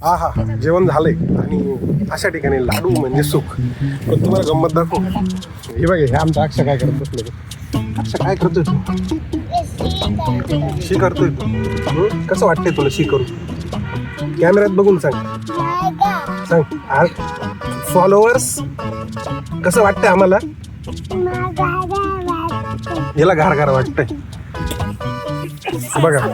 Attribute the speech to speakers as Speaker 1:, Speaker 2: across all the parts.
Speaker 1: हा हा जेवण झालंय. आणि अशा ठिकाणी लाडू म्हणजे सुख. पण तुम्हाला गंमत दाखवू? हे बघ हे आमचा अक्ष काय करत बसलो अक्ष काय करतोय तू? शी करतोय तू. कसं वाटतंय तुला शी करू कॅमेऱ्यात बघून सांग. सांग. फॉलोअर्स कसं वाटतंय आम्हाला? याला घार घार वाटतंय. बघा.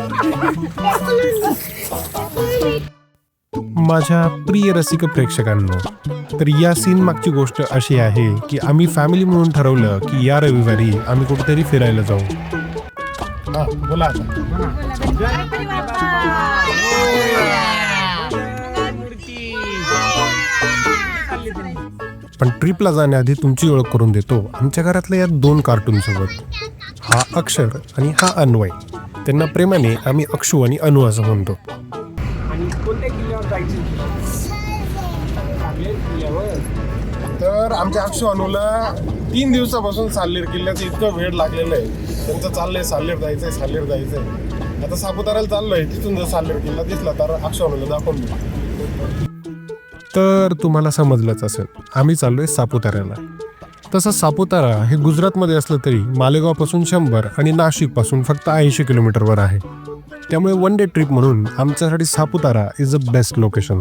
Speaker 1: माझ्या प्रिय रसिक प्रेक्षकांनो तर या सीन मागची गोष्ट अशी आहे की आम्ही फॅमिली म्हणून ठरवलं की या रविवारी आम्ही कुठेतरी फिरायला जाऊ. हा बोला पण ट्रिपला जाण्याआधी तुमची ओळख करून देतो. आमच्या घरातल्या या दोन कार्टून सोबत हा अक्षर आणि हा अन्वय. त्यांना प्रेमाने आम्ही अक्षू आणि अनु असं म्हणतो. तर आमच्या अक्षू अनुला तीन दिवसापासून साल्लेर किल्ल्याचं इतकं वेळ लागलेलं आहे. त्यांचं चाललंय साल्लेर जायचंय साल्लेर जायचंय. आता सापुताऱ्याला चाललंय तिथून जर साल्लेर किल्ला दिसला तर अक्षू अनुला दाखवून तर तुम्हाला समजलंच असेल आम्ही चाललोय सापुताऱ्याला. तसं सापुतारा हे गुजरातमध्ये असलं तरी मालेगावपासून शंभर आणि नाशिकपासून फक्त ऐंशी किलोमीटरवर आहे. त्यामुळे वन डे ट्रिप म्हणून आमच्यासाठी Saputara is a best location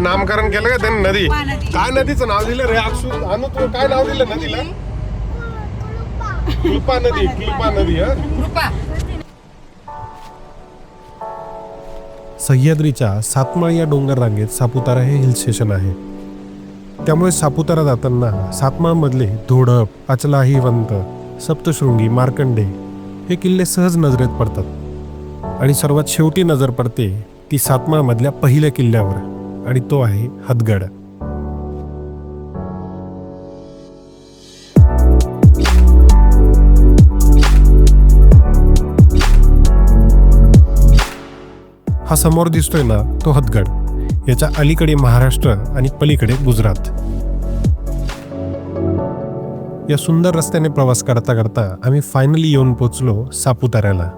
Speaker 1: नामकरण केलं का त्यांनी नदी? काय नदीचं नाव दिलं रे? अक्षू अनु तू काय नाव दिलं नदीला? कृपा नदी कृपा नदी हा? सह्याद्रीच्या सातमाळ या डोंगर रांगेत सापुतारा हे हिल स्टेशन आहे. त्यामुळे सापुतारा जाताना सातमाळमधले धोडप अचलाहीवंत सप्तशृंगी मार्कंडे हे किल्ले सहज नजरेत पडतात. आणि सर्वात शेवटी नजर पडते ती सातमाळमधल्या पहिल्या किल्ल्यावर आणि तो आहे हदगड. हा समोर दिसतोय ना तो हदगड. याच्या अलीकडे महाराष्ट्र आणि पलीकडे गुजरात. या सुंदर रस्त्याने प्रवास करता करता आम्ही फायनली येऊन पोचलो सापुताऱ्याला.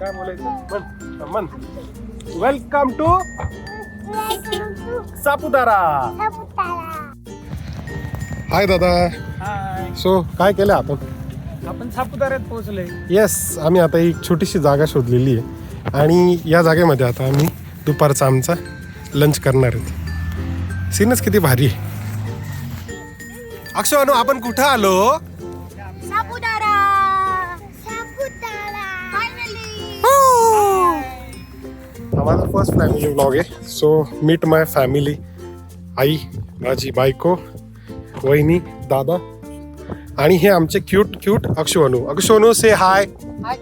Speaker 1: काय बोलायचं? वेलकम टू सापुतारा हाय दादा
Speaker 2: हाय
Speaker 1: सो काय केलं आपण?
Speaker 2: आपण सापुताऱ्यात पोहोचलोय.
Speaker 1: येस आम्ही आता एक छोटीशी जागा शोधलेली आहे. आणि या जागेमध्ये आता आम्ही दुपारचा आमचा लंच करणार आहेत सीनच किती भारी आहे. अक्षय अनु आपण कुठं आलो? हा माझा फर्स्ट फॅमिली ब्लॉग आहे सो मीट माय फॅमिली आई माझी बायको वहिनी दादा आणि हे आमचे क्यूट क्यूट अक्षु अनु अक्षु अनु से हाय हाय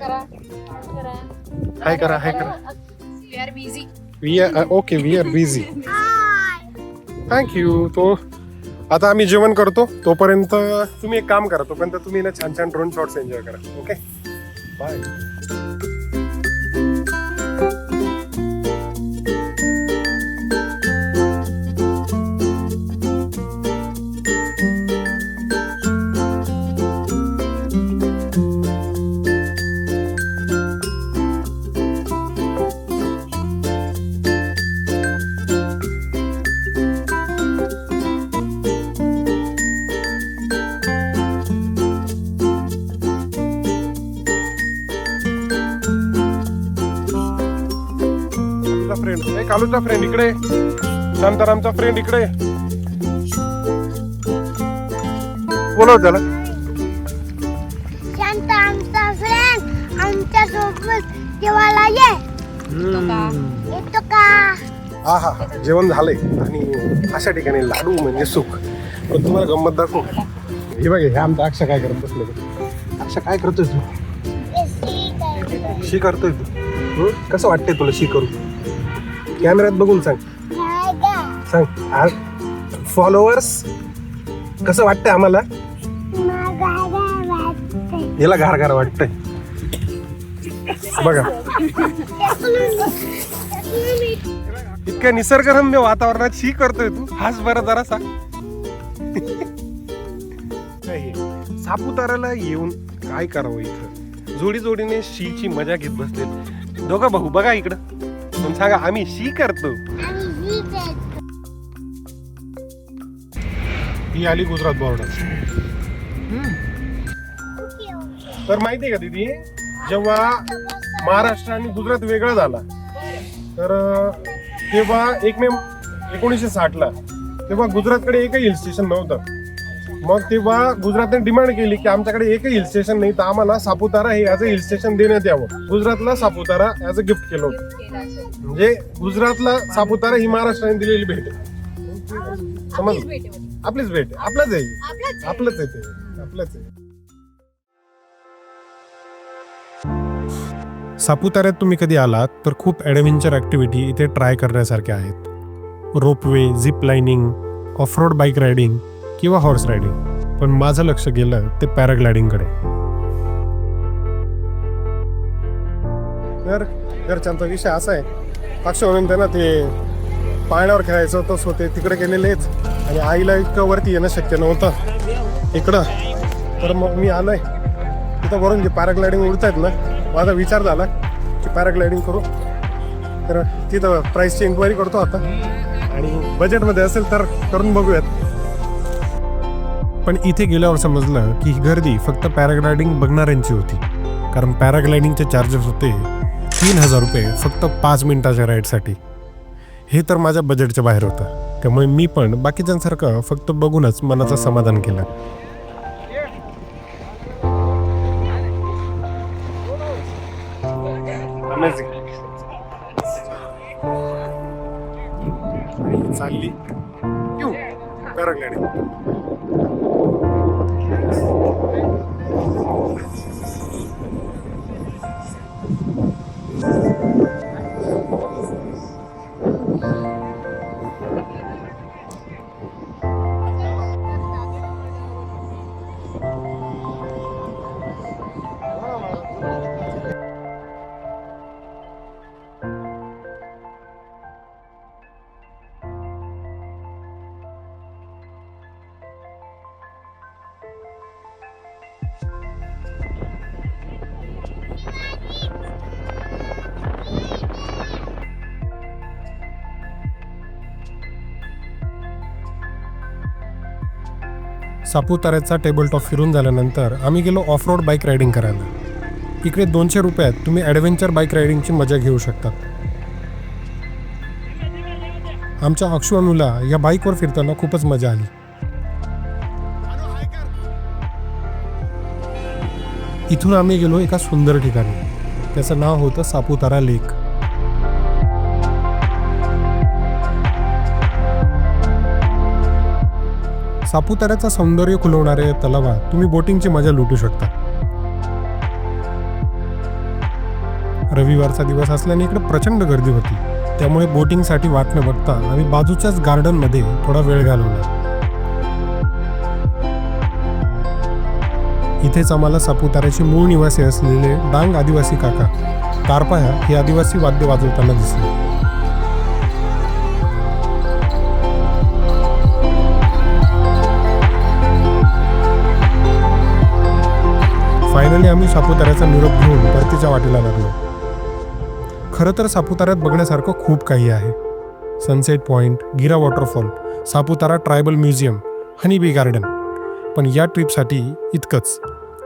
Speaker 1: करा हाय करा
Speaker 3: we are busy
Speaker 1: we are okay we are busy thank you तो आता आम्ही जेवण करतो. तोपर्यंत तुम्ही एक काम करा. तोपर्यंत तुम्ही ना छान छान ड्रोन शॉट्स एन्जॉय करा. ओके बाय कालूचा फ्रेंड इकडे. शांतारामचा फ्रेंड इकडे. बोलव त्याला.
Speaker 3: शांत आमचा फ्रेंड आमच्यासोबत जेवायला ये. येतो का?
Speaker 1: हा हा हा. जेवण झालंय. आणि अशा ठिकाणी लाडू म्हणजे सुख. पण तुम्हाला गंमत दाखवू हे बघ हे आमचा अक्ष काय करत बसले अक्ष काय करतोय तू? शी करतोय. तू. हं? कसं वाटतंय तुला शी करू कॅमेऱ्यात बघून सांग. सांग. आज फॉलोअर्स कसं वाटतंय आम्हाला? याला घार घार वाटतंय. बघा. इतक्या निसर्गरम्य वातावरणात शी करतोय तू. हाच बरं जरा सांग. सापुताराला सापुताऱ्याला येऊन काय करावं इथं? जोडी जोडीने शीची मजा घेत बसलेत. दोघा भाऊ बघा इकडं. पण सांगा आम्ही शी करतो.
Speaker 3: ही
Speaker 1: ही आली गुजरात बॉर्डर तर माहितीये का दीदी जेव्हा महाराष्ट्र आणि गुजरात वेगळं झाला तर तेव्हा एक मे एकोणीसशे साठला तेव्हा गुजरातकडे एकही हिल स्टेशन नव्हतं. मग तेव्हा गुजरातने डिमांड केली की आमच्याकडे एकही हिल स्टेशन नाही तर आम्हाला सापुतारा हे ॲज अ हिल स्टेशन देण्यात यावं. गुजरातला सापुतारा ॲज अ गिफ्ट केलं होतं. म्हणजे गुजरातला सापुतारा ही महाराष्ट्राने दिलेली भेट. आहे. समजलं आपलीच भेट. आपलंच आहे. आपलंच आहे. ते. आपलंच आहे. सापुताऱ्यात तुम्ही कधी आलात तर खूप ॲडव्हेंचर ॲक्टिव्हिटी इथे ट्राय करण्यासारख्या आहेत. Ropeway zip lining offroad bike riding किंवा हॉर्स रायडिंग पण माझं लक्ष गेलं ते पॅराग्लायडिंगकडे तर घरच्यांचा विषय असा आहे. पक्ष म्हणून त्यांना ते पाण्यावर खेळायचं होतं सो ते तिकडे गेलेलेच आणि आईला इतकं वरती येणं शक्य नव्हतं. इकडं. तर मग मी आलोय. तिथं वरून जे पॅराग्लायडिंग उडतायत ना माझा विचार झाला की पॅराग्लायडिंग करू. तर तिथं प्राईसची इन्क्वायरी करतो आता. आणि बजेटमध्ये असेल तर करून बघूयात. पण इथे गेल्यावर समजलं की ही गर्दी फक्त पॅराग्लायडिंग बघणाऱ्यांची होती. कारण पॅराग्लायडिंगचे चार्जेस होते तीन हजार रुपये फक्त पाच मिनिटाच्या राईडसाठी हे तर माझ्या बजेटच्या बाहेर होतं. त्यामुळे मी पण बाकीच्यांसारखं फक्त बघूनच मनाचं समाधान केलं. चालली. पॅराग्लायडिंग सापुताऱ्याचा टेबल टॉप फिरून झाल्यानंतर आम्ही गेलो ऑफ रोड बाईक रायडिंग करायला. इकडे दोनशे रुपयात तुम्ही ॲडव्हेंचर बाईक रायडिंगची मजा घेऊ शकता. आमच्या अक्षुअनुला या बाईकवर फिरताना खूपच मजा आली. इथून आम्ही गेलो एका सुंदर ठिकाणी. त्याचं नाव होतं सापुतारा लेक. सापुताऱ्याचा सौंदर्य खुलवणाऱ्या या तलावात तुम्ही बोटिंगची मजा लुटू शकता. रविवारचा दिवस असल्याने इकडे प्रचंड गर्दी होती. त्यामुळे बोटिंगसाठी वाट न बघता आम्ही बाजूच्याच गार्डनमध्ये थोडा वेळ घालवला. इथेच आम्हाला सापुताऱ्याचे मूळ निवासी असलेले डांग आदिवासी काका कारपाया हे आदिवासी वाद्य वाजवताना दिसले. फायनली आम्ही सापुताऱ्याचा निरोप घेऊन परतीच्या वाटेला लागलो. खरं तर सापुताऱ्यात बघण्यासारखं खूप काही आहे. Sunset point Gira waterfall Saputara tribal museum honey bee garden पण या ट्रिपसाठी इतकंच.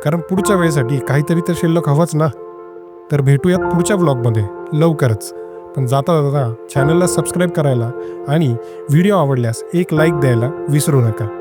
Speaker 1: कारण पुढच्या वेळेसाठी काहीतरी तर शिल्लक हवंच ना? तर भेटूयात पुढच्या ब्लॉगमध्ये लवकरच. पण जाता जाता चॅनलला सबस्क्राईब करायला आणि व्हिडिओ आवडल्यास एक लाईक द्यायला विसरू नका.